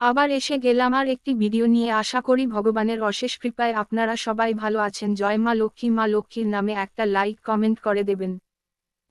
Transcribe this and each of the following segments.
আবার এসে গেলাম আর একটি ভিডিও নিয়ে। আশা করি ভগবানের অশেষ কৃপায় আপনারা সবাই ভালো আছেন। জয় মা লক্ষ্মী, মা লক্ষ্মীর নামে একটা লাইক, কমেন্ট করে দেবেন।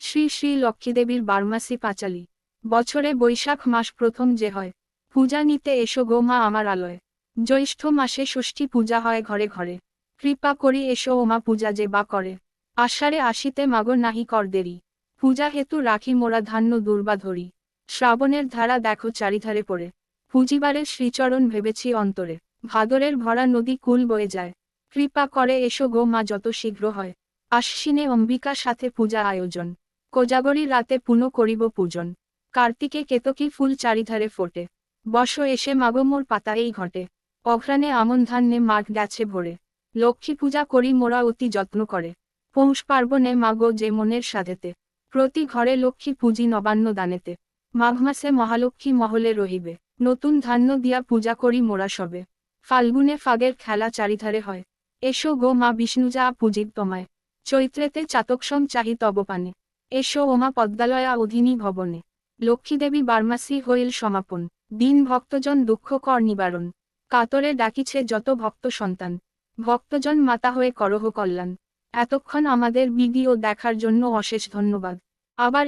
শ্রী শ্রী লক্ষ্মীদেবীর বার্মাসি পাঁচালি। বছরে বৈশাখ মাস প্রথম যে হয়, পূজা নিতে এসো গো মা আমার আলয়। জ্যৈষ্ঠ মাসে ষষ্ঠী পূজা হয় ঘরে ঘরে। কৃপা করি এসো ও মা পূজা যে বা করে। আষাঢ়ে আসিতে মাগো নাহি কর দেরি। পূজা হেতু রাখি মোরা ধান্য দুর্বা ধরি। শ্রাবণের ধারা দেখো চারিধারে পড়ে। পুঁজিবারের শ্রীচরণ ভেবেছি অন্তরে। ভাদরের ভরা নদী কুল বয়ে যায়। কৃপা করে এসো গো মা যত শীঘ্র হয়। আশ্বিনে অম্বিকা সাথে পূজা আয়োজন। কোজাগরী রাতে পুনঃ করিব পূজন। কার্তিকে কেতকী ফুল চারিধারে ফোটে। বস এসে মাগো মোর পাতা এই ঘটে। অঘ্রাণে আমন ধান্যে মাঠ গেছে ভরে। লক্ষ্মী পূজা করি মোরা অতি যত্ন করে। পৌষ পার্বণে মাগো যে মনের সাধেতে। প্রতি ঘরে লক্ষ্মী পুঁজি নবান্ন দানেতে। মাঘ মাসে মহালক্ষ্মী মহলে রহিবে। নতুন ধান্য দিয়া পূজা করি মোরা সবে। ফাল্গুনে ফাগের খেলা চারিধারে হয়। এসো গো মা বিষ্ণুজা পূজিত তোমায়। চৈত্রেতে চাতকসম চাহি তব পানে। এসো ওমা পদ্মালয়া অধীনী ভবনে। লক্ষ্মীদেবী বার্মাসি হইল সমাপন। দিন ভক্তজন দুঃখ কর নিবারণ। কাতরে ডাকিছে যত ভক্ত সন্তান। ভক্তজন মাতা হয়ে করহ কল্যাণ। এতক্ষণ আমাদের ভিডিও দেখার জন্য অশেষ ধন্যবাদ। আবার